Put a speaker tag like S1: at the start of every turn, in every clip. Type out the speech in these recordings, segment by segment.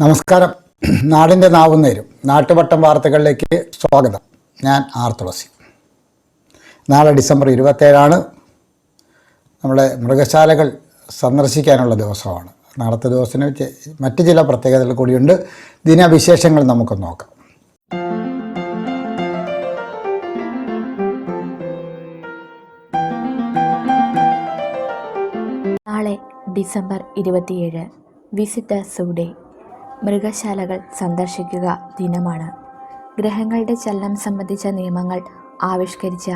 S1: നമസ്കാരം. നാടിന്റെ നാവും നേരും. നാട്ടുവട്ടം വാർത്തകളിലേക്ക് സ്വാഗതം. ഞാൻ ആർ തുളസി. നാളെ ഡിസംബർ ഇരുപത്തേഴാണ്. നമ്മുടെ മൃഗശാലകൾ സന്ദർശിക്കാനുള്ള ദിവസമാണ്. നാളത്തെ ദിവസത്തിന് മറ്റു ചില പ്രത്യേകതകൾ കൂടിയുണ്ട്. ദിനവിശേഷങ്ങൾ നമുക്ക് നോക്കാം.
S2: നാളെ ഡിസംബർ ഇരുപത്തിയേഴ്. വിസിറ്റേഴ്സ് സൂഡേ മൃഗശാലകൾ സന്ദർശിക്കുക ദിനമാണ്. ഗ്രഹങ്ങളുടെ ചലനം സംബന്ധിച്ച നിയമങ്ങൾ ആവിഷ്കരിച്ച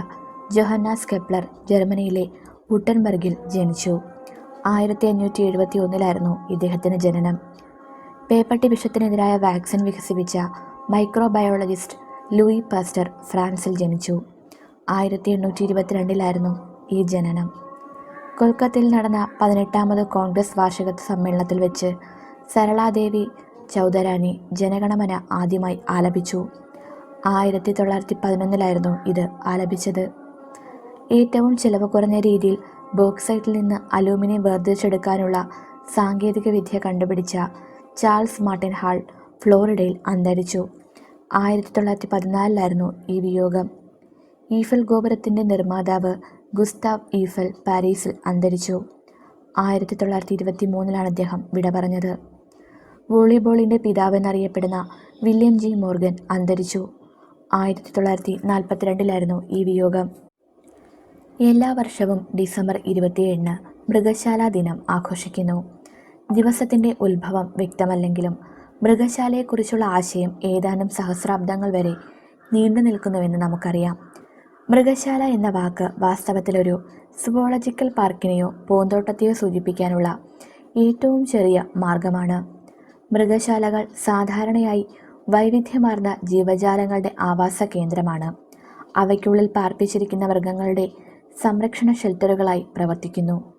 S2: ജൊഹന്നാസ് കെപ്ലർ ജർമ്മനിയിലെ വുട്ടൻബർഗിൽ ജനിച്ചു. ആയിരത്തി അഞ്ഞൂറ്റി എഴുപത്തി ഒന്നിലായിരുന്നു ഇദ്ദേഹത്തിന്റെ ജനനം. പേപ്പട്ടി വിഷത്തിനെതിരായ വാക്സിൻ വികസിപ്പിച്ച മൈക്രോബയോളജിസ്റ്റ് ലൂയി പാസ്റ്റർ ഫ്രാൻസിൽ ജനിച്ചു. ആയിരത്തി എണ്ണൂറ്റി ഇരുപത്തിരണ്ടിലായിരുന്നു ഈ ജനനം. കൊൽക്കത്തയിൽ നടന്ന പതിനെട്ടാമത് കോൺഗ്രസ് വാർഷികത്വ സമ്മേളനത്തിൽ വെച്ച് സരളാദേവി ചൗധരാനി ജനഗണമന ആദ്യമായി ആലപിച്ചു. ആയിരത്തി തൊള്ളായിരത്തി പതിനൊന്നിലായിരുന്നു ഇത് ആലപിച്ചത്. ഏറ്റവും ചിലവ് കുറഞ്ഞ രീതിയിൽ ബോക്സൈറ്റിൽ നിന്ന് അലൂമിനിയം വേർതിരിച്ചെടുക്കാനുള്ള സാങ്കേതിക വിദ്യ കണ്ടുപിടിച്ച ചാൾസ് മാർട്ടിൻ ഹാൾ ഫ്ലോറിഡയിൽ അന്തരിച്ചു. ആയിരത്തി തൊള്ളായിരത്തി പതിനാലിലായിരുന്നു ഈ വിയോഗം. ഈഫൽ ഗോപുരത്തിന്റെ നിർമ്മാതാവ് ഗുസ്താവ് ഈഫൽ പാരീസിൽ അന്തരിച്ചു. ആയിരത്തി തൊള്ളായിരത്തി ഇരുപത്തി മൂന്നിലാണ് അദ്ദേഹം വിട പറഞ്ഞത്. വോളിബോളിന്റെ പിതാവെന്നറിയപ്പെടുന്ന വില്യം ജി. മോർഗൻ അന്തരിച്ചു. ആയിരത്തി തൊള്ളായിരത്തി നാൽപ്പത്തിരണ്ടിലായിരുന്നു ഈ വിയോഗം. എല്ലാ വർഷവും ഡിസംബർ ഇരുപത്തിയേഴിന് മൃഗശാലാ ദിനം ആഘോഷിക്കുന്നു. ദിവസത്തിന്റെ ഉത്ഭവം വ്യക്തമല്ലെങ്കിലും മൃഗശാലയെക്കുറിച്ചുള്ള ആശയം ഏതാനും സഹസ്രാബ്ദങ്ങൾ വരെ നീണ്ടു നിൽക്കുന്നുവെന്ന് നമുക്കറിയാം. മൃഗശാല എന്ന വാക്ക് വാസ്തവത്തിലൊരു സുവോളജിക്കൽ പാർക്കിനെയോ പൂന്തോട്ടത്തെയോ സൂചിപ്പിക്കാനുള്ള ഏറ്റവും ചെറിയ മാർഗമാണ്. മൃഗശാലകൾ സാധാരണയായി വൈവിധ്യമാർന്ന ജീവജാലങ്ങളുടെ ആവാസ കേന്ദ്രമാണ്. അവയ്ക്കുള്ളിൽ പാർപ്പിച്ചിരിക്കുന്ന മൃഗങ്ങളുടെ സംരക്ഷണ ഷെൽട്ടറുകളായി പ്രവർത്തിക്കുന്നു.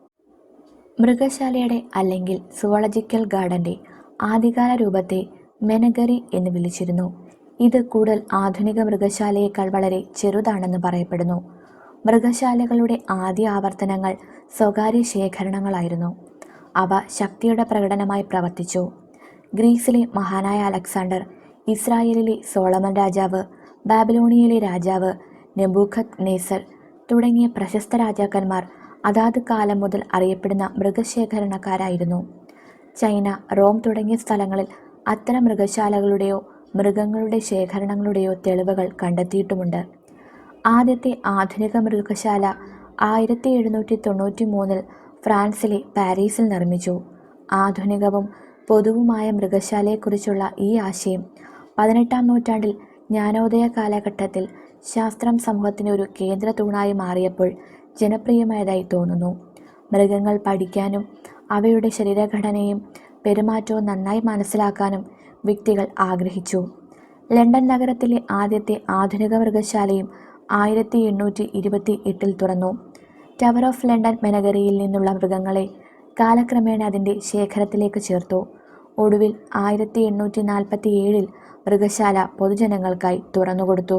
S2: മൃഗശാലയുടെ അല്ലെങ്കിൽ സുവോളജിക്കൽ ഗാർഡന്റെ ആദ്യകാല രൂപത്തെ മെനഗറി എന്ന് വിളിച്ചിരുന്നു. ഇത് കൂടുതൽ ആധുനിക മൃഗശാലയേക്കാൾ വളരെ ചെറുതാണെന്ന് പറയപ്പെടുന്നു. മൃഗശാലകളുടെ ആദ്യ ആവർത്തനങ്ങൾ സ്വകാര്യ ശേഖരണങ്ങളായിരുന്നു. അവ ശക്തിയുടെ പ്രകടനമായി പ്രവർത്തിച്ചു. ഗ്രീസിലെ മഹാനായ അലക്സാണ്ടർ ഇസ്രായേലിലെ സോളമൻ രാജാവ് ബാബിലോണിയയിലെ രാജാവ് നെബൂഖത് നേസർ തുടങ്ങിയ പ്രശസ്ത രാജാക്കന്മാർ അതാത് കാലം മുതൽ അറിയപ്പെടുന്ന മൃഗശേഖരണക്കാരായിരുന്നു. ചൈന റോം തുടങ്ങിയ സ്ഥലങ്ങളിൽ അത്തരം മൃഗശാലകളുടെയോ മൃഗങ്ങളുടെ ശേഖരണങ്ങളുടെയോ തെളിവുകൾ കണ്ടെത്തിയിട്ടുമുണ്ട്. ആദ്യത്തെ ആധുനിക മൃഗശാല ആയിരത്തി എഴുന്നൂറ്റി തൊണ്ണൂറ്റി മൂന്നിൽ ഫ്രാൻസിലെ പാരീസിൽ നിർമ്മിച്ചു. ആധുനികവും പൊതുവുമായ മൃഗശാലയെക്കുറിച്ചുള്ള ഈ ആശയം. പതിനെട്ടാം നൂറ്റാണ്ടിൽ ജ്ഞാനോദയ കാലഘട്ടത്തിൽ ശാസ്ത്രം സമൂഹത്തിന് ഒരു കേന്ദ്ര തൂണായി മാറിയപ്പോൾ ജനപ്രിയമായതായി തോന്നുന്നു. മൃഗങ്ങൾ പഠിക്കാനും അവയുടെ ശരീരഘടനയും പെരുമാറ്റവും നന്നായി മനസ്സിലാക്കാനും വ്യക്തികൾ ആഗ്രഹിച്ചു. ലണ്ടൻ നഗരത്തിലെ ആദ്യത്തെ ആധുനിക മൃഗശാലയും ആയിരത്തി എണ്ണൂറ്റി ഇരുപത്തി എട്ടിൽ തുറന്നു. ടവർ ഓഫ് ലണ്ടൻ മെനഗറിയിൽ നിന്നുള്ള മൃഗങ്ങളെ കാലക്രമേണ അതിന്റെ ശേഖരത്തിലേക്ക് ചേർത്തു. ഒടുവിൽ ആയിരത്തി എണ്ണൂറ്റി നാൽപ്പത്തി ഏഴിൽ മൃഗശാല പൊതുജനങ്ങൾക്കായി തുറന്നുകൊടുത്തു.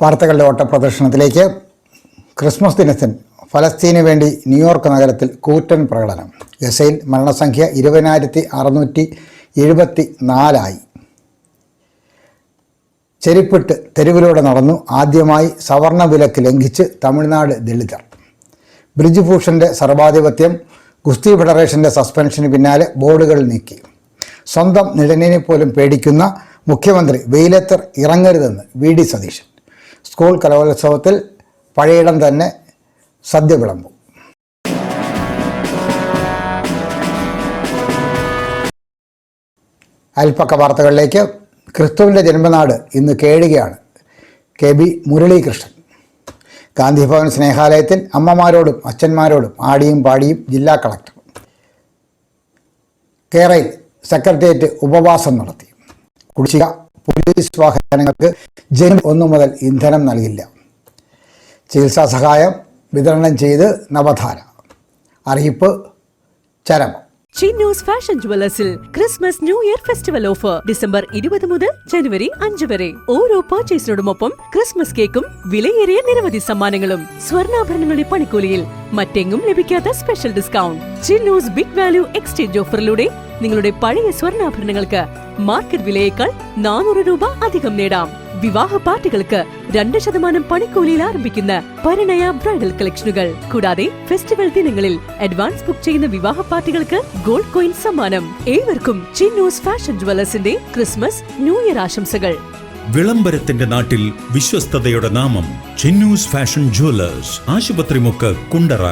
S1: വാർത്തകളുടെ ഓട്ടപ്രദർശനത്തിലേക്ക് ക്രിസ്മസ് ദിനത്തിൽ ഫലസ്തീന് വേണ്ടി ന്യൂയോർക്ക് നഗരത്തിൽ കൂറ്റൻ പ്രകടനം. ഗസയിൽ മരണസംഖ്യ ഇരുപതിനായിരത്തി അറുന്നൂറ്റി എഴുപത്തി നാലായി ചെരുപ്പിട്ട് തെരുവിലൂടെ നടന്നു ആദ്യമായി സവർണ വിലക്ക് ലംഘിച്ച് തമിഴ്നാട് ദളിതർ. ബ്രിജ് ഭൂഷന്റെ സർവാധിപത്യം ഗുസ്തി ഫെഡറേഷന്റെ സസ്പെൻഷന് പിന്നാലെ ബോർഡുകൾ നീക്കി. സ്വന്തം നിഴലിനെ പോലും പേടിക്കുന്ന മുഖ്യമന്ത്രി വെയിലത്തർ ഇറങ്ങരുതെന്ന് വി ഡി സതീശൻ. സ്കൂൾ കലോത്സവത്തിൽ പഴയിടം തന്നെ സദ്യ വിളമ്പും. അല്പക്ക വാർത്തകളിലേക്ക് ക്രിസ്തുവിന്റെ ജന്മനാട് ഇന്ന് കേഴുകയാണ്. K B Muralikrishnan. ഗാന്ധിഭവൻ സ്നേഹാലയത്തിൽ അമ്മമാരോടും അച്ഛന്മാരോടും ആടിയും പാടിയും ജില്ലാ കളക്ടർ. കേരളയിൽ സെക്രട്ടേറിയറ്റ് ഉപവാസം നടത്തി. കുടിശ്ശിക പോലീസ് വാഹനങ്ങൾക്ക് ജനുവരി ഒന്നു മുതൽ ഇന്ധനം നൽകില്ല. ചികിത്സാ സഹായം വിതരണം ചെയ്ത് നവധാര. അറിയിപ്പ് ചരമം.
S3: Chinnoos fashion ജുവലേഴ്സിൽ Christmas New Year festival offer December ഇരുപത് മുതൽ ജനുവരി അഞ്ച് വരെ. ഓരോ പർച്ചേസിനോടുമൊപ്പം ക്രിസ്മസ് കേക്കും വിലയേറിയ നിരവധി സമ്മാനങ്ങളും സ്വർണാഭരണങ്ങളുടെ പണിക്കൂലിയിൽ മറ്റെങ്ങും ലഭിക്കാത്ത special discount Chinnoos big value exchange ഓഫറിലൂടെ നിങ്ങളുടെ പഴയ സ്വർണാഭരണങ്ങൾക്ക് മാർക്കറ്റ് വിലയേക്കാൾ നാനൂറ് രൂപ അധികം നേടാം. വിവാഹ പാർട്ടികൾക്ക് രണ്ട് ശതമാനം പണിക്കൂലിയിൽ ആരംഭിക്കുന്ന പരിണയ ബ്രൈഡൽ കളക്ഷനുകൾ. കൂടാതെ ഫെസ്റ്റിവൽ ദിനങ്ങളിൽ അഡ്വാൻസ് ബുക്ക് ചെയ്യുന്ന വിവാഹ പാർട്ടികൾക്ക് ഗോൾഡ് കോയിൻ സമ്മാനം. ഏവർക്കും ചിന്നൂസ് ഫാഷൻ ജുവലേഴ്സിന്റെ ക്രിസ്മസ് ന്യൂ ഇയർ ആശംസകൾ.
S4: വിളംബരത്തിന്റെ നാട്ടിൽ വിശ്വസ്തതയുടെ നാമം ചിന്നൂസ് ഫാഷൻ ജുവലേഴ്സ് ആശുപത്രിമുക്ക് കുണ്ടറ.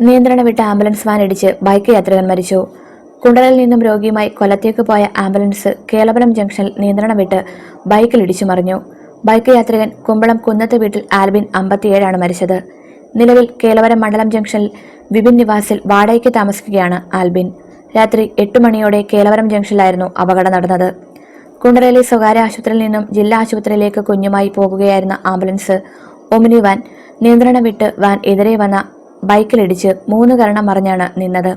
S2: നിയന്ത്രണം വിട്ട ആംബുലൻസ് വാൻ ഇടിച്ച് ബൈക്ക് യാത്രികൻ മരിച്ചു. കുണ്ടറയിൽ നിന്നും രോഗിയുമായി കൊല്ലത്തേക്ക് പോയ ആംബുലൻസ് കേളപുരം ജംഗ്ഷനിൽ നിയന്ത്രണം വിട്ട് ബൈക്കിൽ ഇടിച്ചു മറിഞ്ഞു. ബൈക്ക് യാത്രികൻ കുമ്പളം കുന്നത്ത് വീട്ടിൽ ആൽബിൻ അമ്പത്തിയേഴാണ് മരിച്ചത്. നിലവിൽ കേളവരം മണ്ഡലം ജംഗ്ഷനിൽ വിപിൻ നിവാസിൽ വാടകയ്ക്ക് താമസിക്കുകയാണ് ആൽബിൻ. രാത്രി എട്ട് മണിയോടെ കേളവരം ജംഗ്ഷനിലായിരുന്നു അപകടം നടന്നത്. കുണ്ടറയിലെ സ്വകാര്യ ആശുപത്രിയിൽ നിന്നും ജില്ലാ ആശുപത്രിയിലേക്ക് കുഞ്ഞുമായി പോകുകയായിരുന്ന ആംബുലൻസ് ഒമിനി വാൻ നിയന്ത്രണം വിട്ട് വാൻ എതിരെ വന്ന ബൈക്കിലിടിച്ച് മൂന്ന് കരണം മറിഞ്ഞാണ് നിന്നത്.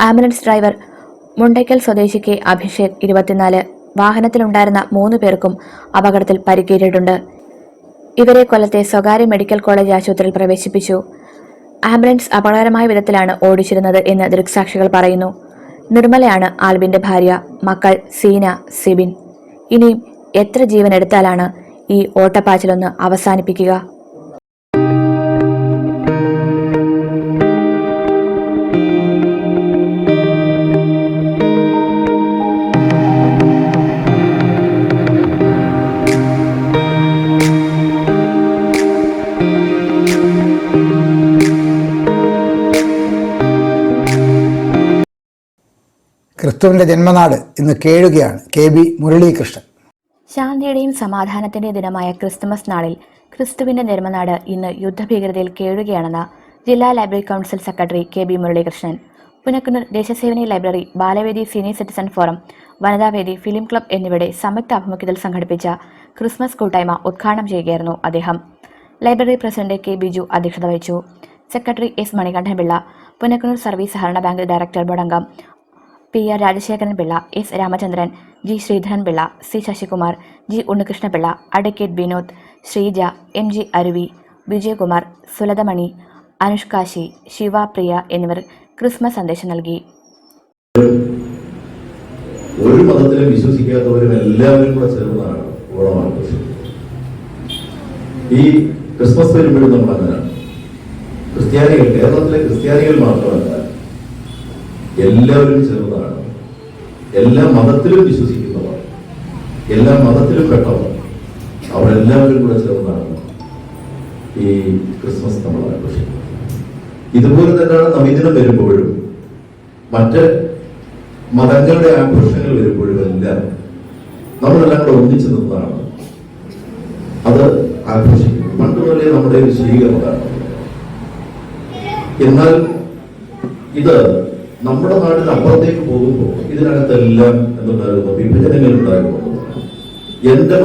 S2: ആംബുലൻസ് ഡ്രൈവർ മുണ്ടയ്ക്കൽ സ്വദേശിക്ക് അഭിഷേക് ഇരുപത്തിനാല്. വാഹനത്തിലുണ്ടായിരുന്ന മൂന്ന് പേർക്കും അപകടത്തിൽ പരിക്കേറ്റിട്ടുണ്ട്. ഇവരെ കൊല്ലത്തെ സ്വകാര്യ മെഡിക്കൽ കോളേജ് ആശുപത്രിയിൽ പ്രവേശിപ്പിച്ചു. ആംബുലൻസ് അപകടകരമായ വിധത്തിലാണ് ഓടിച്ചിരുന്നത് എന്ന് ദൃക്സാക്ഷികൾ പറയുന്നു. നിർമ്മലയാണ് ആൽബിന്റെ ഭാര്യ. മക്കൾ സീന സിബിൻ. ഇനിയും എത്ര ജീവൻ എടുത്താലാണ് ഈ ഓട്ടപ്പാച്ചിലൊന്ന് അവസാനിപ്പിക്കുക?
S1: ക്രിസ്തുവിന്റെ ജന്മനാട് ഇന്ന് കേഴുകയാണ് കെ ബി മുരളീകൃഷ്ണൻ.
S2: ശാന്തിയുടെയും സമാധാനത്തിന്റെ ദിനമായ ക്രിസ്തുമസ് നാളിൽ ക്രിസ്തുവിന്റെ ജന്മനാട് ഇന്ന് യുദ്ധഭീകരതയിൽ കേഴുകയാണെന്ന് ജില്ലാ library council secretary K B Muralikrishnan. Punakkunnoor Deshasevani library Balavedi senior citizen forum Vanithavedi film club എന്നിവയുടെ സംയുക്ത ആഭിമുഖ്യത്തിൽ സംഘടിപ്പിച്ച ക്രിസ്മസ് കൂട്ടായ്മ ഉദ്ഘാടനം ചെയ്യുകയായിരുന്നു അദ്ദേഹം. ലൈബ്രറി പ്രസിഡന്റ് കെ ബിജു അധ്യക്ഷത വഹിച്ചു. Secretary S Manikandanpillai Punakkunnoor service സഹകരണ ബാങ്ക് ഡയറക്ടർ ബോർഡ് അംഗം P R Rajasekharan Pillai S Ramachandran G Sreedharan Pillai C Sasikumar G Unnikrishnapillai advocate Vinod Sreeja M G Aruvi Vijayakumar Sulathamani അനുഷ്കാശി Shiva പ്രിയ എന്നിവർ Christmas സന്ദേശം നൽകി.
S5: ഒരു മതത്തിലും വിശ്വസിക്കാത്തവരും എല്ലാവരും കൂടെ ചേർന്നതാണ് ഓണം ഈ ക്രിസ്മസ് വരുമ്പോഴും നമ്മൾ അങ്ങനെയാണ്. ക്രിസ്ത്യാനികൾ കേരളത്തിലെ ക്രിസ്ത്യാനികൾ മാത്രമല്ല എല്ലാവരും ചേർന്നതാണ് എല്ലാ മതത്തിലും വിശ്വസിക്കുന്നവർ എല്ലാ മതത്തിലും പെട്ടവർ അവരെല്ലാവരും കൂടെ ചേർന്നാണ് ഈ ക്രിസ്മസ് നമ്മൾ ആഘോഷിക്കുന്നത്. ഇതുപോലെ തന്നെയാണ് നവീദിനം വരുമ്പോഴും മറ്റ് മതങ്ങളുടെ ആഘോഷങ്ങൾ വരുമ്പോഴും എല്ലാം നമ്മളെല്ലാം കൂടെ ഒന്നിച്ചു നിന്നാണ് അത് ആഘോഷിക്കുന്നത്. പണ്ട് നമ്മുടെ ഒരു എന്നാൽ ഇത് നമ്മുടെ നാട്ടിൽ അപ്പുറത്തേക്ക് പോകുമ്പോൾ ഇതിനകത്തെല്ലാം എന്തുണ്ടായിരുന്നു? വിഭജനങ്ങൾ ഉണ്ടായിരുന്നു എന്റെ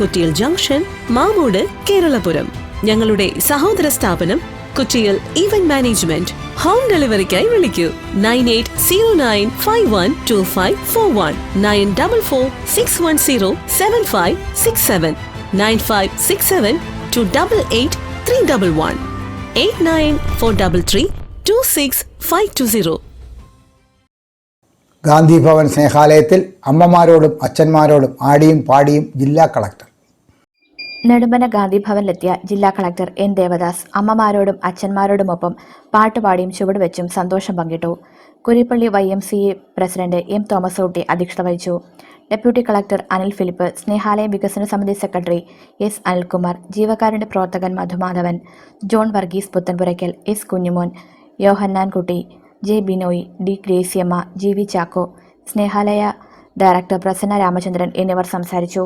S3: കൊറ്റിയിൽ ജംഗ്ഷൻ മാമൂട് കേരളപുരം. ഞങ്ങളുടെ സഹോദര സ്ഥാപനം കൊച്ചിയിൽ ഇവന്റ് മാനേജ്മെന്റ് ഹോം ഡെലിവറിക്കായി വിളിക്കൂ. Nine eight zero nine five one two five four one. Nine double four six one zero seven five six seven. Nine five six seven two double eight three double one. Eight nine four double three two six five two zero.
S1: Gandhi Bhavan സ്നേഹാലയത്തിൽ അമ്മമാരോടും അച്ഛന്മാരോടും ആടിയും പാടിയും ജില്ലാ collector.
S2: Nedumpana Gandhi ഭവനിലെത്തിയ ജില്ലാ collector N Devadas അമ്മമാരോടും അച്ഛന്മാരോടുമൊപ്പം പാട്ടുപാടിയും ചുവടുവെച്ചും സന്തോഷം പങ്കിട്ടു. Kurippally Y M C A president M Thomas Ooty അധ്യക്ഷത വഹിച്ചു. Deputy collector Anil Philip Snehalaya വികസന സമിതി സെക്രട്ടറി എസ് അനിൽകുമാർ ജീവകാരുടെ പ്രവർത്തകൻ Madhumadhavan John Varghese Puthenpurackal S Kunjumon Yohannankutty J Binoy D Graciamma G V Chacko Snehalaya director Prasanna Ramachandran എന്നിവർ സംസാരിച്ചു.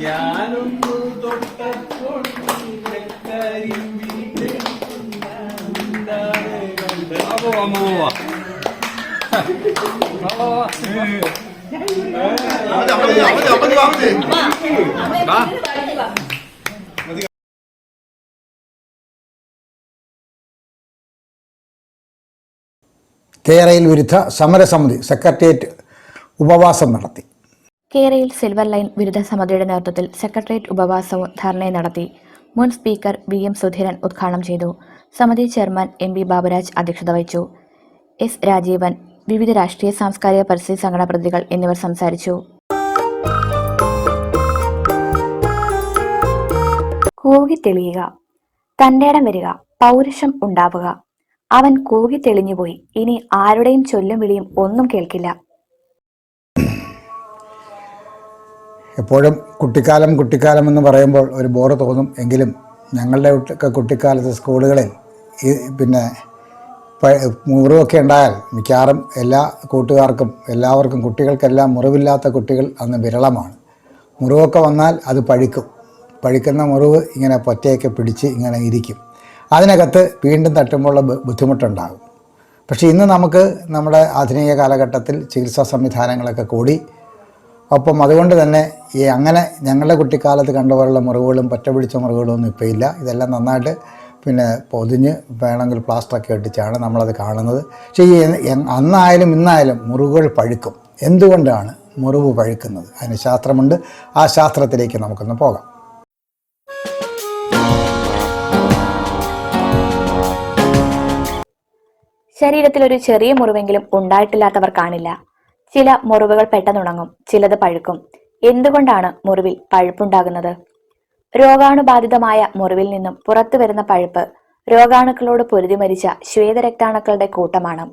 S6: ഞാനൊന്നു തൊട്ടപ്പോൾ കരിമ്പിന്റെ
S1: കേരയിൽ വിരുദ്ധ സമരസമിതി സെക്രട്ടേറിയറ്റ് ഉപവാസം നടത്തി.
S2: കേരയിൽ സിൽവർ ലൈൻ വിരുദ്ധ സമിതിയുടെ നേതൃത്വത്തിൽ സെക്രട്ടേറിയറ്റ് ഉപവാസവും ധർണയും നടത്തി മുൻ സ്പീക്കർ വി എം സുധീരൻ ഉദ്ഘാടനം ചെയ്തു. സമിതി ചെയർമാൻ എം ബി ബാബുരാജ് അധ്യക്ഷത വഹിച്ചു. എസ് രാജീവൻ വിവിധ രാഷ്ട്രീയ സാംസ്കാരിക പരിസ്ഥിതി സംഘടനാ പ്രതികൾ എന്നിവർ സംസാരിച്ചു. കൂകി തെളിയുക തന്റേടം വരിക പൗരുഷം ഉണ്ടാവുക. അവൻ കൂകി തെളിഞ്ഞുപോയി. ഇനി ആരുടെയും ചൊല്ലും വിളിയും ഒന്നും കേൾക്കില്ല.
S1: എപ്പോഴും കുട്ടിക്കാലം കുട്ടിക്കാലം എന്ന് പറയുമ്പോൾ ഒരു ബോറ് തോന്നും. എങ്കിലും ഞങ്ങളുടെ കുട്ടിക്കാലത്ത് സ്കൂളുകളിൽ പിന്നെ മുറിവൊക്കെ ഉണ്ടായാൽ മിക്കവാറും എല്ലാ കൂട്ടുകാർക്കും എല്ലാവർക്കും കുട്ടികൾക്കെല്ലാം മുറിവില്ലാത്ത കുട്ടികൾ അന്ന് വിരളമാണ്. മുറിവൊക്കെ വന്നാൽ അത് പഴിക്കും. പഴിക്കുന്ന മുറിവ് ഇങ്ങനെ പൊറ്റയൊക്കെ പിടിച്ച് ഇങ്ങനെ ഇരിക്കും. അതിനകത്ത് വീണ്ടും തട്ടുമ്പോൾ ബു- ബുദ്ധിമുട്ടുണ്ടാകും. പക്ഷേ ഇന്ന് നമുക്ക് നമ്മുടെ ആധുനിക കാലഘട്ടത്തിൽ ചികിത്സാ സംവിധാനങ്ങളൊക്കെ കൂടി ഒപ്പം അതുകൊണ്ട് തന്നെ ഈ അങ്ങനെ ഞങ്ങളുടെ കുട്ടിക്കാലത്ത് കണ്ടുപോലുള്ള മുറിവുകളും പറ്റ പിടിച്ച മുറിവുകളും ഒന്നും ഇപ്പോൾ ഇല്ല. ഇതെല്ലാം നന്നായിട്ട് പിന്നെ പൊതിഞ്ഞ് വേണമെങ്കിൽ പ്ലാസ്റ്ററൊക്കെ ഒട്ടിച്ചാണ് നമ്മളത് കാണുന്നത്. പക്ഷേ ഈ അന്നായാലും ഇന്നായാലും മുറിവുകൾ പഴുക്കും. എന്തുകൊണ്ടാണ് മുറിവ് പഴുക്കുന്നത്? അതിന് ശാസ്ത്രമുണ്ട്. ആ ശാസ്ത്രത്തിലേക്ക് നമുക്കൊന്ന് പോകാം.
S2: ശരീരത്തിൽ ഒരു ചെറിയ മുറിവെങ്കിലും ഉണ്ടായിട്ടില്ലാത്തവർ കാണില്ല. ചില മുറിവുകൾ പെട്ടെന്നുണങ്ങും ചിലത് പഴുക്കും. എന്തുകൊണ്ടാണ് മുറിവിൽ പഴുപ്പുണ്ടാകുന്നത്? രോഗാണുബാധിതമായ മുറിവിൽ നിന്നും പുറത്തു വരുന്ന പഴുപ്പ് രോഗാണുക്കളോട് പൊരുതി മരിച്ച ശ്വേതരക്താണുക്കളുടെ കൂട്ടമാണ്.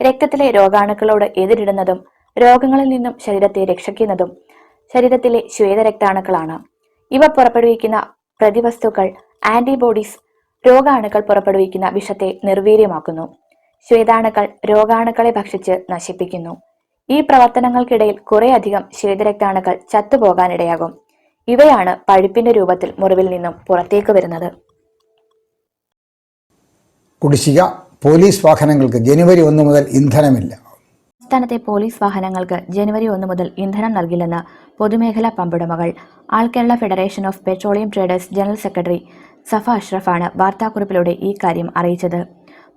S2: രക്തത്തിലെ രോഗാണുക്കളോട് എതിരിടുന്നതും രോഗങ്ങളിൽ നിന്നും ശരീരത്തെ രക്ഷിക്കുന്നതും ശരീരത്തിലെ ശ്വേതരക്താണുക്കളാണ്. ഇവ പുറപ്പെടുവിക്കുന്ന പ്രതിവസ്തുക്കൾ ആന്റിബോഡീസ് രോഗാണുക്കൾ പുറപ്പെടുവിക്കുന്ന വിഷത്തെ നിർവീര്യമാക്കുന്നു. ശ്വേതാണുക്കൾ രോഗാണുക്കളെ ഭക്ഷിച്ച് നശിപ്പിക്കുന്നു. ഈ പ്രവർത്തനങ്ങൾക്കിടയിൽ കുറേയധികം ശ്വേതരക്താണുക്കൾ ചത്തുപോകാനിടയാകും. ഇവയാണ് പഴുപ്പിന്റെ രൂപത്തിൽ മുറിവിൽ നിന്നും പുറത്തേക്ക് വരുന്നത്.
S1: കുടിശ്ശിക പോലീസ് വാഹനങ്ങൾക്ക് ജനുവരി ഒന്ന് മുതൽ ഇന്ധനമില്ല.
S2: സംസ്ഥാനത്തെ പോലീസ് വാഹനങ്ങൾക്ക് ജനുവരി ഒന്ന് മുതൽ ഇന്ധനം നൽകില്ലെന്ന് പൊതുമേഖലാ പമ്പുടമകൾ all Kerala federation of petroleum traders general secretary Safa അഷ്റഫാണ് വാർത്താക്കുറിപ്പിലൂടെ ഈ കാര്യം അറിയിച്ചത്.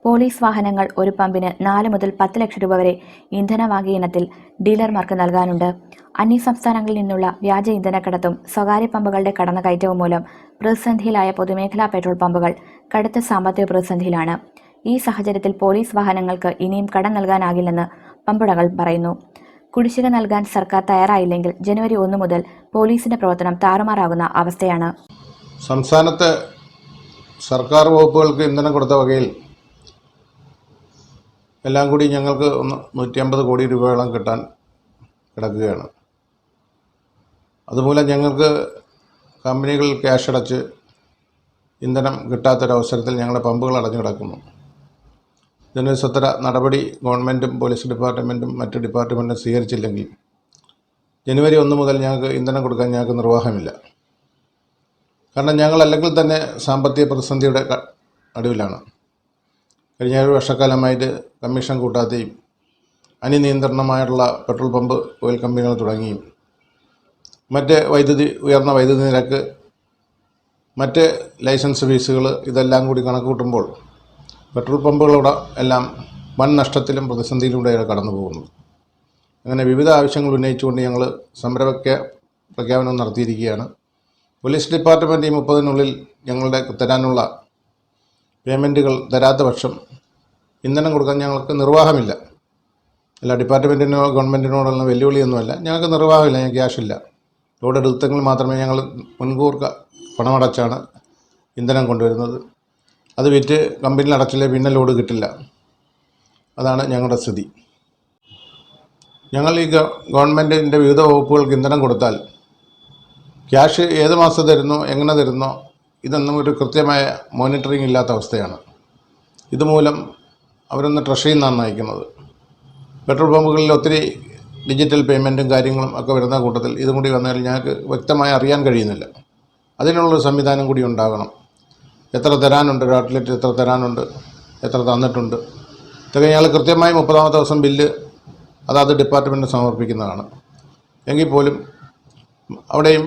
S2: പോലീസ് വാഹനങ്ങൾ ഒരു പമ്പിന് നാല് മുതൽ പത്ത് ലക്ഷം രൂപ വരെ ഇന്ധനവാങ്ങിയ ഇനത്തിൽ ഡീലർമാർക്ക് നൽകാനുണ്ട്. അന്യ സംസ്ഥാനങ്ങളിൽ നിന്നുള്ള വ്യാജ ഇന്ധനക്കടത്തും സ്വകാര്യ പമ്പുകളുടെ കടന്നുകയറ്റവും മൂലം പ്രതിസന്ധിയിലായ പൊതുമേഖലാ പെട്രോൾ പമ്പുകൾ കടുത്ത സാമ്പത്തിക പ്രതിസന്ധിയിലാണ്. ഈ സാഹചര്യത്തിൽ പോലീസ് വാഹനങ്ങൾക്ക് ഇനിയും കടം നൽകാനാകില്ലെന്ന് പമ്പുടകൾ പറയുന്നു. കുടിശ്ശിക നൽകാൻ സർക്കാർ തയ്യാറായില്ലെങ്കിൽ ജനുവരി ഒന്ന് മുതൽ പോലീസിന്റെ പ്രവർത്തനം താറുമാറാകുന്ന അവസ്ഥയാണ്.
S7: സംസ്ഥാനത്ത് സർക്കാർ വകുപ്പുകൾക്ക് ഇന്ധനം കൊടുത്ത വകയിൽ എല്ലാം കൂടി ഞങ്ങൾക്ക് ഒന്ന് നൂറ്റി അമ്പത് കോടി രൂപയോളം കിട്ടാൻ കിടക്കുകയാണ്. അതുമൂലം ഞങ്ങൾക്ക് കമ്പനികൾ ക്യാഷ് അടച്ച് ഇന്ധനം കിട്ടാത്തൊരവസരത്തിൽ ഞങ്ങളുടെ പമ്പുകൾ അടഞ്ഞു കിടക്കുന്നു. ഇതിന് നടപടി ഗവൺമെന്റും പോലീസ് ഡിപ്പാർട്ട്മെന്റും മറ്റ് ഡിപ്പാർട്ട്മെന്റും സ്വീകരിച്ചില്ലെങ്കിൽ ജനുവരി ഒന്ന് മുതൽ ഞങ്ങൾക്ക് ഇന്ധനം കൊടുക്കാൻ ഞങ്ങൾക്ക് നിർവാഹമില്ല. കാരണം ഞങ്ങൾ അല്ലെങ്കിൽ തന്നെ സാമ്പത്തിക പ്രതിസന്ധിയുടെ നടുവിലാണ്. കഴിഞ്ഞ ഒരു വർഷക്കാലമായിട്ട് കമ്മീഷൻ കൂട്ടാതെയും അനിയന്ത്രണമായിട്ടുള്ള പെട്രോൾ പമ്പ് ഓയിൽ കമ്പനികൾ തുടങ്ങിയും. മറ്റ് വൈദ്യുതി ഉയർന്ന വൈദ്യുതി നിരക്ക് മറ്റ് ലൈസൻസ് ഫീസുകൾ ഇതെല്ലാം കൂടി കണക്ക് കൂട്ടുമ്പോൾ പെട്രോൾ പമ്പുകളുടെ എല്ലാം വൻ നഷ്ടത്തിലും പ്രതിസന്ധിയിലൂടെയാണ് കടന്നു പോകുന്നത്. അങ്ങനെ വിവിധ ആവശ്യങ്ങൾ ഉന്നയിച്ചുകൊണ്ട് ഞങ്ങൾ സംരംഭക പ്രഖ്യാപനം നടത്തിയിരിക്കുകയാണ്. പോലീസ് ഡിപ്പാർട്ട്മെന്റ് ഈ മുപ്പതിനുള്ളിൽ ഞങ്ങളുടെ തരാനുള്ള പേയ്മെന്റുകൾ തരാത്ത പക്ഷം ഇന്ധനം കൊടുക്കാൻ ഞങ്ങൾക്ക് നിർവാഹമില്ല. അല്ല ഡിപ്പാർട്ട്മെന്റിനോ ഗവൺമെന്റിനോടുള്ള വെല്ലുവിളിയൊന്നുമല്ല. ഞങ്ങൾക്ക് നിർവാഹമില്ല ഞങ്ങൾക്ക് ക്യാഷില്ല. ലോഡ് എടുത്തെങ്കിൽ മാത്രമേ ഞങ്ങൾ മുൻകൂർ പണമടച്ചാണ് ഇന്ധനം കൊണ്ടുവരുന്നത്. അത് വിറ്റ് കമ്പനിയിൽ അടച്ചില്ലേ പിന്നെ ലോഡ് കിട്ടില്ല. അതാണ് ഞങ്ങളുടെ സ്ഥിതി. ഞങ്ങൾ ഈ ഗവൺമെന്റിന്റെ വിവിധ വകുപ്പുകൾക്ക് ഇന്ധനം കൊടുത്താൽ ക്യാഷ് ഏത് മാസം തരുന്നോ എങ്ങനെ തരുന്നോ ഇതൊന്നും ഒരു കൃത്യമായ മോണിറ്ററിംഗ് ഇല്ലാത്ത അവസ്ഥയാണ്. ഇതുമൂലം അവരൊന്ന് ട്രഷറിയിൽ നിന്നാണ് നയിക്കുന്നത്. പെട്രോൾ പമ്പുകളിൽ ഒത്തിരി ഡിജിറ്റൽ പേയ്മെന്റും കാര്യങ്ങളും ഒക്കെ വരുന്ന കൂട്ടത്തിൽ ഇതും കൂടി വന്നാൽ ഞങ്ങൾക്ക് വ്യക്തമായി അറിയാൻ കഴിയുന്നില്ല. അതിനുള്ളൊരു സംവിധാനം കൂടി ഉണ്ടാകണം. എത്ര തരാനുണ്ട് ഒരു എത്ര തരാനുണ്ട് എത്ര തന്നിട്ടുണ്ട്. ഇതൊക്കെ ഞങ്ങൾ കൃത്യമായി മുപ്പതാമത്തെ ദിവസം ബില്ല് അതാത് ഡിപ്പാർട്ട്മെന്റിന് സമർപ്പിക്കുന്നതാണ്. എങ്കിൽ പോലും അവിടെയും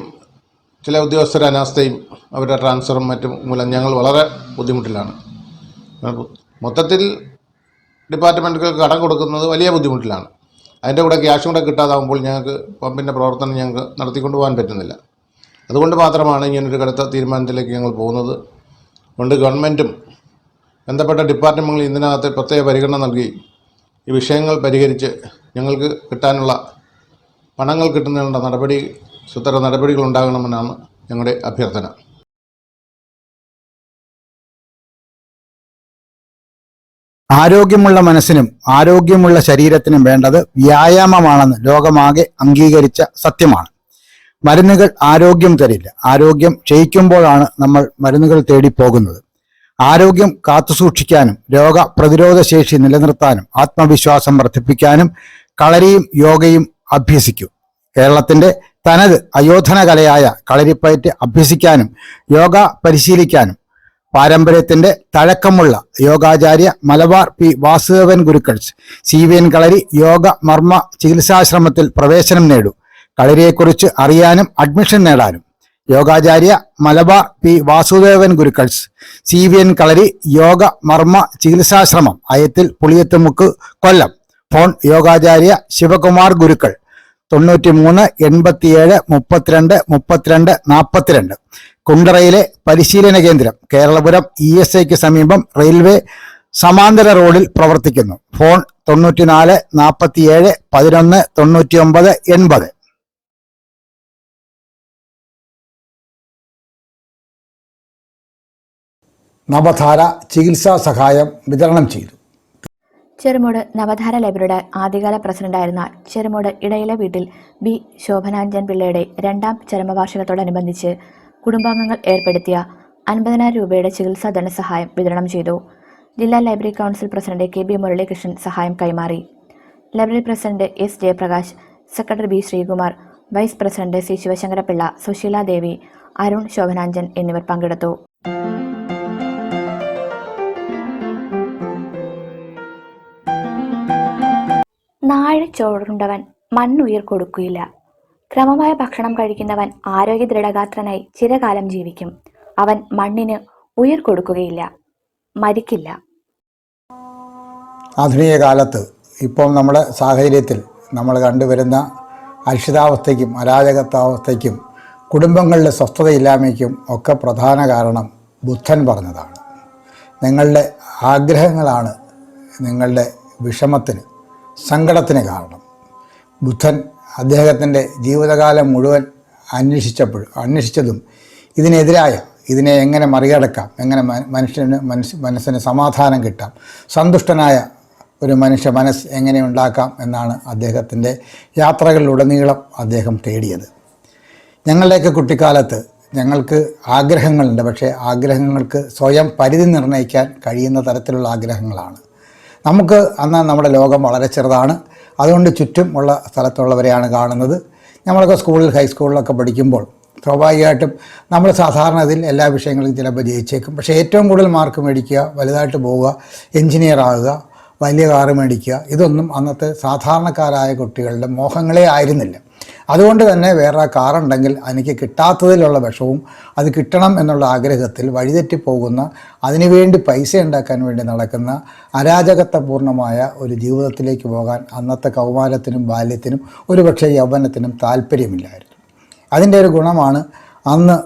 S7: ചില ഉദ്യോഗസ്ഥരുടെ അനാസ്ഥയും അവരുടെ ട്രാൻസ്ഫറും മറ്റും മൂലം ഞങ്ങൾ വളരെ ബുദ്ധിമുട്ടിലാണ്. മൊത്തത്തിൽ ഡിപ്പാർട്ട്മെന്റുകൾക്ക് കടം കൊടുക്കുന്നത് വലിയ ബുദ്ധിമുട്ടിലാണ്. അതിന്റെ കൂടെ ക്യാഷും കൂടെ കിട്ടാതാകുമ്പോൾ ഞങ്ങൾക്ക് പമ്പിന്റെ പ്രവർത്തനം ഞങ്ങൾക്ക് നടത്തിക്കൊണ്ട് പോകാൻ പറ്റുന്നില്ല. അതുകൊണ്ട് മാത്രമാണ് ഇങ്ങനൊരു കടുത്ത തീരുമാനത്തിലേക്ക് ഞങ്ങൾ പോകുന്നത്. അതുകൊണ്ട് ഗവൺമെന്റും ബന്ധപ്പെട്ട ഡിപ്പാർട്ട്മെന്റുകൾ ഇതിനകത്ത് പ്രത്യേക പരിഗണന നൽകി ഈ വിഷയങ്ങൾ പരിഹരിച്ച് ഞങ്ങൾക്ക് കിട്ടാനുള്ള പണങ്ങൾ കിട്ടുന്നതിനുള്ള നടപടി സുത്തര നടപടികൾ ഉണ്ടാകണമെന്നാണ് ഞങ്ങളുടെ അഭ്യർത്ഥന.
S1: ആരോഗ്യമുള്ള മനസ്സിനും ആരോഗ്യമുള്ള ശരീരത്തിനും വേണ്ടത് വ്യായാമമാണെന്ന് ലോകമാകെ അംഗീകരിച്ച സത്യമാണ്. മരുന്നുകൾ ആരോഗ്യം തരില്ല. ആരോഗ്യം ക്ഷയിക്കുമ്പോഴാണ് നമ്മൾ മരുന്നുകൾ തേടി പോകുന്നത് ആരോഗ്യം കാത്തുസൂക്ഷിക്കാനും രോഗ പ്രതിരോധ ശേഷി നിലനിർത്താനും ആത്മവിശ്വാസം വർദ്ധിപ്പിക്കാനും കളരിയും യോഗയും അഭ്യസിക്കും. കേരളത്തിന്റെ തനത് അയോധന കലയായ കളരിപ്പയറ്റ് അഭ്യസിക്കാനും യോഗ പരിശീലിക്കാനും പാരമ്പര്യത്തിന്റെ തഴക്കമുള്ള Yogacharya Malabar P Vasudevan Gurukkal C V N kalari yoga മർമ്മ ചികിത്സാശ്രമത്തിൽ പ്രവേശനം നേടും. കളരിയെക്കുറിച്ച് അറിയാനും അഡ്മിഷൻ നേടാനും. Yogacharya Malabar P Vasudevan Gurukkal C V N Kalari yoga മർമ്മ ചികിത്സാശ്രമം അയത്തിൽ പുളിയത്തുമുക്ക് കൊല്ലം. ഫോൺ യോഗാചാര്യ ശിവകുമാർ ഗുരുക്കൾ. തൊണ്ണൂറ്റി മൂന്ന് എൺപത്തിയേഴ് മുപ്പത്തിരണ്ട് മുപ്പത്തിരണ്ട് നാൽപ്പത്തിരണ്ട് കുണ്ടറയിലെ പരിശീലന കേന്ദ്രം കേരളപുരം ഇ എസ് ഐക്ക് സമീപം റെയിൽവേ സമാന്തര റോഡിൽ പ്രവർത്തിക്കുന്നു. ഫോൺ തൊണ്ണൂറ്റിനാല് നാൽപ്പത്തിയേഴ് പതിനൊന്ന് തൊണ്ണൂറ്റിയൊമ്പത് എൺപത്. നവധാര ചികിത്സാ സഹായം വിതരണം ചെയ്തു.
S2: ചെറുമൂട് നവധാര ലൈബ്രറിയുടെ ആദ്യകാല പ്രസിഡന്റായിരുന്ന ചെറുമൂട് ഇടയിലെ വീട്ടിൽ ബി ശോഭനാഞ്ജൻ പിള്ളയുടെ രണ്ടാം ചരമവാർഷികത്തോടനുബന്ധിച്ച് കുടുംബാംഗങ്ങൾ ഏർപ്പെടുത്തിയ അൻപതിനായിരം രൂപയുടെ ചികിത്സാ ധനസഹായം വിതരണം ചെയ്തു. ജില്ലാ library council president K. B. Muralikrishnan സഹായം കൈമാറി. Library president S. Jayaprakash secretary B. Sreekumar vice president C. Sivasankarapillai Susheela Devi Arun Shobhananjan എന്നിവർ പങ്കെടുത്തു. നാഴെ ചോറുണ്ടവൻ മണ്ണുയിർ കൊടുക്കുകയില്ല. ക്രമമായ ഭക്ഷണം കഴിക്കുന്നവൻ ആരോഗ്യ ദൃഢഗാത്രനായി ചിരകാലം ജീവിക്കും. അവൻ മണ്ണിന് ഉയർ കൊടുക്കുകയില്ല. മരിക്കില്ല.
S1: ആധുനിക കാലത്ത് ഇപ്പോൾ നമ്മുടെ സാഹചര്യത്തിൽ നമ്മൾ കണ്ടുവരുന്ന അരിഷിതാവസ്ഥയ്ക്കും അരാജകത്വാവസ്ഥയ്ക്കും കുടുംബങ്ങളുടെ സ്വസ്ഥതയില്ലായ്മയ്ക്കും ഒക്കെ പ്രധാന കാരണം ബുദ്ധൻ പറഞ്ഞതാണ്. നിങ്ങളുടെ ആഗ്രഹങ്ങളാണ് നിങ്ങളുടെ വിഷമത്തിന് സങ്കടത്തിന് കാരണം. ബുദ്ധൻ അദ്ദേഹത്തിന്റെ ജീവിതകാലം മുഴുവൻ അന്വേഷിച്ചപ്പോൾ അന്വേഷിച്ചതും ഇതിനെതിരായ ഇതിനെ എങ്ങനെ മറികടക്കാം എങ്ങനെ മനുഷ്യന് മനസ്സ് മനസ്സിന് സമാധാനം കിട്ടാം സന്തുഷ്ടനായ ഒരു മനുഷ്യ മനസ്സ് എങ്ങനെ ഉണ്ടാക്കാം എന്നാണ് അദ്ദേഹത്തിന്റെ യാത്രകളിലുടനീളം അദ്ദേഹം തേടിയത്. ഞങ്ങളുടെയൊക്കെ കുട്ടിക്കാലത്ത് ഞങ്ങൾക്ക് ആഗ്രഹങ്ങളുണ്ട് പക്ഷേ ആഗ്രഹങ്ങൾക്ക് സ്വയം പരിധി നിർണയിക്കാൻ കഴിയുന്ന തരത്തിലുള്ള ആഗ്രഹങ്ങളാണ്. നമുക്ക് അന്ന് നമ്മുടെ ലോകം വളരെ ചെറുതാണ്. അതുകൊണ്ട് ചുറ്റും ഉള്ള സ്ഥലത്തുള്ളവരെയാണ് കാണുന്നത്. നമ്മളൊക്കെ സ്കൂളിൽ ഹൈസ്കൂളിലൊക്കെ പഠിക്കുമ്പോൾ സ്വാഭാവികമായിട്ടും നമ്മൾ സാധാരണ ഇതിൽ എല്ലാ വിഷയങ്ങളും ചിലപ്പോൾ ജയിച്ചേക്കും. പക്ഷേ ഏറ്റവും കൂടുതൽ മാർക്ക് മേടിക്കുക വലുതായിട്ട് പോവുക എഞ്ചിനീയർ ആകുക വലിയ കാറ് മേടിക്കുക. ഇതൊന്നും അന്നത്തെ സാധാരണക്കാരായ കുട്ടികളുടെ മോഹങ്ങളെ ആയിരുന്നില്ല. അതുകൊണ്ട് തന്നെ വേറെ കാറുണ്ടെങ്കിൽ എനിക്ക് കിട്ടാത്തതിലുള്ള വിഷവും അത് കിട്ടണം എന്നുള്ള ആഗ്രഹത്തിൽ വഴിതെറ്റിപ്പോകുന്ന അതിനുവേണ്ടി പൈസ ഉണ്ടാക്കാൻ വേണ്ടി നടക്കുന്ന അരാജകത്വപൂർണമായ ഒരു ജീവിതത്തിലേക്ക് പോകാൻ അന്നത്തെ കൗമാരത്തിനും ബാല്യത്തിനും ഒരുപക്ഷെ യൗവനത്തിനും താല്പര്യമില്ലായിരുന്നു. അതിന്റെ ഒരു ഗുണമാണ് അന്ന്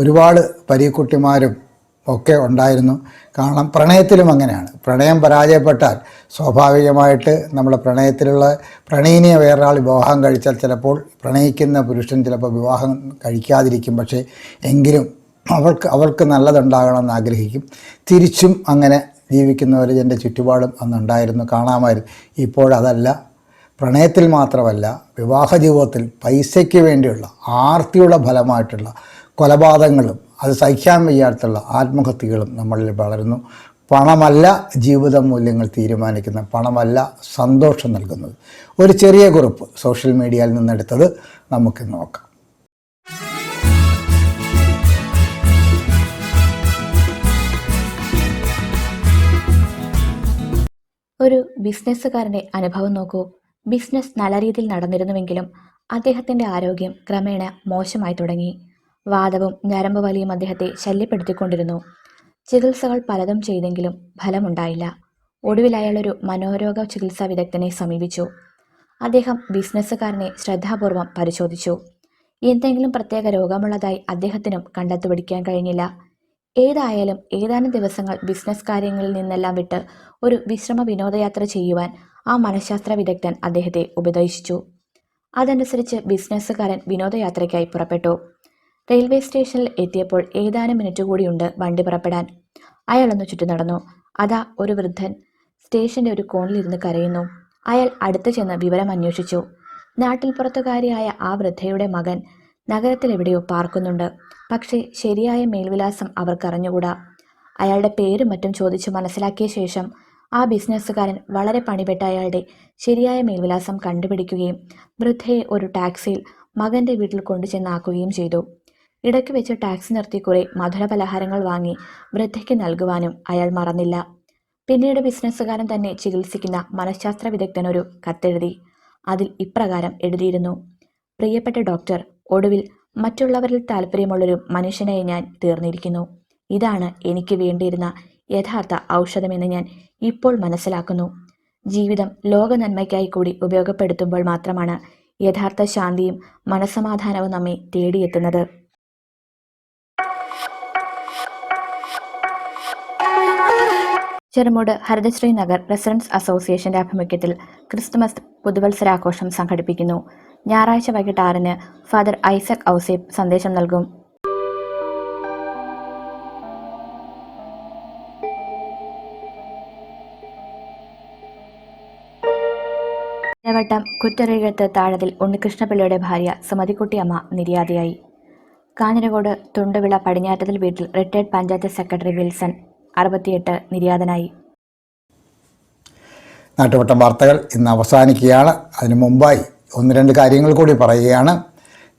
S1: ഒരുപാട് പരീക്കുട്ടിമാരും ഒക്കെ ഉണ്ടായിരുന്നു. കാരണം പ്രണയത്തിലും അങ്ങനെയാണ്. പ്രണയം പരാജയപ്പെട്ടാൽ സ്വാഭാവികമായിട്ട് നമ്മൾ പ്രണയത്തിലുള്ള പ്രണയിനിയ വേറൊരാൾ വിവാഹം കഴിച്ചാൽ ചിലപ്പോൾ പ്രണയിക്കുന്ന പുരുഷൻ ചിലപ്പോൾ വിവാഹം കഴിക്കാതിരിക്കും. പക്ഷേ എങ്കിലും അവൾക്ക് അവൾക്ക് നല്ലതുണ്ടാകണമെന്ന് ആഗ്രഹിക്കും. തിരിച്ചും അങ്ങനെ ജീവിക്കുന്നവർ എന്റെ ചുറ്റുപാടും അന്നുണ്ടായിരുന്നു. കാണാമായിരുന്നു. ഇപ്പോഴതല്ല പ്രണയത്തിൽ മാത്രമല്ല വിവാഹ ജീവിതത്തിൽ പൈസയ്ക്ക് വേണ്ടിയുള്ള ആർത്തിയുടെ ഫലമായിട്ടുള്ള കൊലപാതകങ്ങളും അത് സഹിക്കാൻ വയ്യാത്തുള്ള ആത്മഹത്യകളും നമ്മളിൽ വളരുന്നു പണമല്ല ജീവിത മൂല്യങ്ങൾ തീരുമാനിക്കുന്ന പണമല്ല സന്തോഷം നൽകുന്നത്. ഒരു ചെറിയ കുറിപ്പ് സോഷ്യൽ മീഡിയയിൽ നിന്നെടുത്തത് നമുക്ക് നോക്കാം.
S2: ഒരു ബിസിനസ്സുകാരന്റെ അനുഭവം നോക്കൂ. ബിസിനസ് നല്ല രീതിയിൽ നടന്നിരുന്നുവെങ്കിലും അദ്ദേഹത്തിന്റെ ആരോഗ്യം ക്രമേണ മോശമായി തുടങ്ങി. വാദവും ഞരമ്പ് വലിയും അദ്ദേഹത്തെ ശല്യപ്പെടുത്തിക്കൊണ്ടിരുന്നു. ചികിത്സകൾ പലതും ചെയ്തെങ്കിലും ഫലമുണ്ടായില്ല. ഒടുവിൽ അയാൾ ഒരു മനോരോഗ ചികിത്സാ വിദഗ്ധനെ സമീപിച്ചു. അദ്ദേഹം ബിസിനസ്സുകാരനെ ശ്രദ്ധാപൂർവം പരിശോധിച്ചു. എന്തെങ്കിലും പ്രത്യേക രോഗമുള്ളതായി അദ്ദേഹത്തിനും കണ്ടെത്തുപിടിക്കാൻ കഴിഞ്ഞില്ല. ഏതായാലും ഏതാനും ദിവസങ്ങൾ ബിസിനസ് കാര്യങ്ങളിൽ നിന്നെല്ലാം വിട്ട് ഒരു വിശ്രമ വിനോദയാത്ര ചെയ്യുവാൻ ആ മനഃശാസ്ത്ര വിദഗ്ധൻ അദ്ദേഹത്തെ ഉപദേശിച്ചു. അതനുസരിച്ച് ബിസിനസ്സുകാരൻ വിനോദയാത്രയ്ക്കായി പുറപ്പെട്ടു. റെയിൽവേ സ്റ്റേഷനിൽ എത്തിയപ്പോൾ ഏതാനും മിനിറ്റ് കൂടിയുണ്ട് വണ്ടി പുറപ്പെടാൻ. അയാളൊന്ന് ചുറ്റി നടന്നു. അതാ ഒരു വൃദ്ധൻ. സ്റ്റേഷന്റെ ഒരു കോണിലിരുന്ന് കരയുന്നു. അയാൾ അടുത്ത് ചെന്ന് വിവരം അന്വേഷിച്ചു. നാട്ടിൽ പുറത്തുകാരിയായ ആ വൃദ്ധയുടെ മകൻ നഗരത്തിലെവിടെയോ പാർക്കുന്നുണ്ട്. പക്ഷേ ശരിയായ മേൽവിലാസം അവർക്കറിഞ്ഞുകൂടാ. അയാളുടെ പേരും മറ്റും ചോദിച്ചു മനസ്സിലാക്കിയ ശേഷം ആ ബിസിനസ്സുകാരൻ വളരെ പണിപെട്ട അയാളുടെ ശരിയായ മേൽവിലാസം കണ്ടുപിടിക്കുകയും വൃദ്ധയെ ഒരു ടാക്സിയിൽ മകന്റെ വീട്ടിൽ കൊണ്ടുചെന്നാക്കുകയും ചെയ്തു. ഇടയ്ക്ക് വെച്ച് ടാക്സി നിർത്തി കുറെ മധുര പലഹാരങ്ങൾ വാങ്ങി വൃദ്ധയ്ക്ക് നൽകുവാനും അയാൾ മറന്നില്ല. പിന്നീട് ബിസിനസ്സുകാരൻ തന്നെ ചികിത്സിക്കുന്ന മനഃശാസ്ത്ര വിദഗ്ധനൊരു കത്തെഴുതി. അതിൽ ഇപ്രകാരം എഴുതിയിരുന്നു. പ്രിയപ്പെട്ട ഡോക്ടർ ഒടുവിൽ മറ്റുള്ളവരിൽ താല്പര്യമുള്ളൊരു മനുഷ്യനായി ഞാൻ തീർന്നിരിക്കുന്നു. ഇതാണ് എനിക്ക് വേണ്ടിയിരുന്ന യഥാർത്ഥ ഔഷധമെന്ന് ഞാൻ ഇപ്പോൾ മനസ്സിലാക്കുന്നു. ജീവിതം ലോക നന്മയ്ക്കായി കൂടി ഉപയോഗപ്പെടുത്തുമ്പോൾ മാത്രമാണ് യഥാർത്ഥ ശാന്തിയും മനസമാധാനവും നമ്മെ തേടിയെത്തുന്നത്. ചെറുമൂട് ഹരിതശ്രീ നഗർ റെസിഡൻസ് അസോസിയേഷന്റെ ആഭിമുഖ്യത്തിൽ ക്രിസ്തുമസ് പുതുവത്സരാഘോഷം സംഘടിപ്പിക്കുന്നു. ഞായറാഴ്ച വൈകിട്ട് ആറിന് ഫാദർ ഐസക് ഔസേബ് സന്ദേശം നൽകും. ഇടവട്ടം കുറ്ററികത്ത് താഴതിൽ ഉണ്ണികൃഷ്ണപിള്ളയുടെ ഭാര്യ സുമതിക്കുട്ടിയമ്മ നിര്യാതയായി. കാഞ്ഞിരകോട് തുണ്ടുവിള പടിഞ്ഞാറ്റതിൽ വീട്ടിൽ റിട്ടയർഡ് പഞ്ചായത്ത് സെക്രട്ടറി വിൽസൺ അറുപത്തിയെട്ട് നിര്യാതനായി.
S1: നാട്ടുവട്ടം വാർത്തകൾ ഇന്ന് അവസാനിക്കുകയാണ്. അതിനു മുമ്പായി ഒന്ന് രണ്ട് കാര്യങ്ങൾ കൂടി പറയുകയാണ്.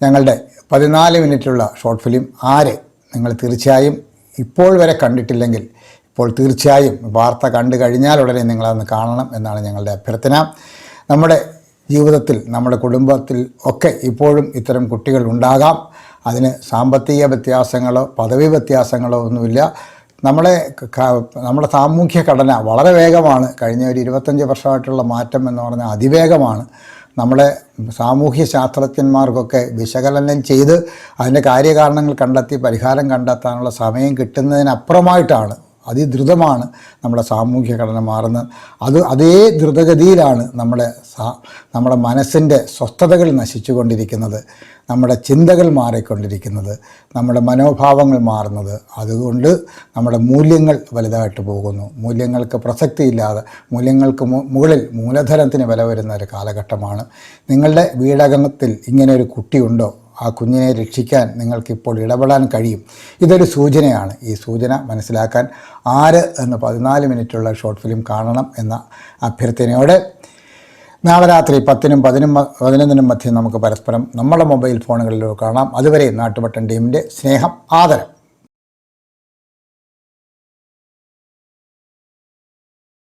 S1: ഞങ്ങളുടെ പതിനാല് മിനിറ്റുള്ള ഷോർട്ട് ഫിലിം ആര്? നിങ്ങൾ തീർച്ചയായും ഇപ്പോൾ വരെ കണ്ടിട്ടില്ലെങ്കിൽ ഇപ്പോൾ തീർച്ചയായും വാർത്ത കണ്ടു കഴിഞ്ഞാൽ ഉടനെ നിങ്ങളതൊന്ന് കാണണം എന്നാണ് ഞങ്ങളുടെ അഭ്യർത്ഥന. നമ്മുടെ ജീവിതത്തിൽ നമ്മുടെ കുടുംബത്തിൽ ഒക്കെ ഇപ്പോഴും ഇത്തരം കുട്ടികൾ ഉണ്ടാകാം. അതിന് സാമ്പത്തിക വ്യത്യാസങ്ങളോ പദവി വ്യത്യാസങ്ങളോ ഒന്നുമില്ല. നമ്മളെ നമ്മുടെ സാമൂഹ്യ ഘടന വളരെ വേഗമാണ്. കഴിഞ്ഞ ഒരു ഇരുപത്തഞ്ച് വർഷമായിട്ടുള്ള മാറ്റം എന്ന് പറഞ്ഞാൽ അതിവേഗമാണ്. നമ്മുടെ സാമൂഹ്യ ശാസ്ത്രജ്ഞന്മാർക്കൊക്കെ വിശകലനം ചെയ്ത് അതിന്റെ കാര്യകാരണങ്ങൾ കണ്ടെത്തി പരിഹാരം കണ്ടെത്താനുള്ള സമയം കിട്ടുന്നതിനപ്പുറമായിട്ടാണ് അതിദ്രുതമാണ് നമ്മുടെ സാമൂഹ്യ ഘടന മാറുന്നത്. അത് അതേ ദ്രുതഗതിയിലാണ് നമ്മുടെ നമ്മുടെ മനസ്സിന്റെ സ്വസ്ഥതകൾ നശിച്ചുകൊണ്ടിരിക്കുന്നത്. നമ്മുടെ ചിന്തകൾ മാറിക്കൊണ്ടിരിക്കുന്നത്. നമ്മുടെ മനോഭാവങ്ങൾ മാറുന്നത്. അതുകൊണ്ട് നമ്മുടെ മൂല്യങ്ങൾ വലുതായിട്ട് പോകുന്നു. മൂല്യങ്ങൾക്ക് പ്രസക്തിയില്ലാതെ മൂല്യങ്ങൾക്ക് മുകളിൽ മൂലധനത്തിന് വില വരുന്ന ഒരു കാലഘട്ടമാണ്. നിങ്ങളുടെ വീടകത്തിൽ ഇങ്ങനെ ഒരു കുട്ടിയുണ്ടോ? ആ കുഞ്ഞിനെ രക്ഷിക്കാൻ നിങ്ങൾക്കിപ്പോൾ ഇടപെടാൻ കഴിയും. ഇതൊരു സൂചനയാണ്. ഈ സൂചന മനസ്സിലാക്കാൻ ആര് എന്ന് പതിനാല് മിനിറ്റുള്ള ഷോർട്ട് ഫിലിം കാണണം എന്ന അഭ്യർത്ഥനയോടെ നാളെ രാത്രി പത്തിനും പതിനും പതിനൊന്നിനും മധ്യം നമുക്ക് പരസ്പരം നമ്മുടെ മൊബൈൽ ഫോണുകളിലോ കാണാം. അതുവരെ നാട്ടുപട്ടൻ ടീമിന്റെ സ്നേഹം ആദരം.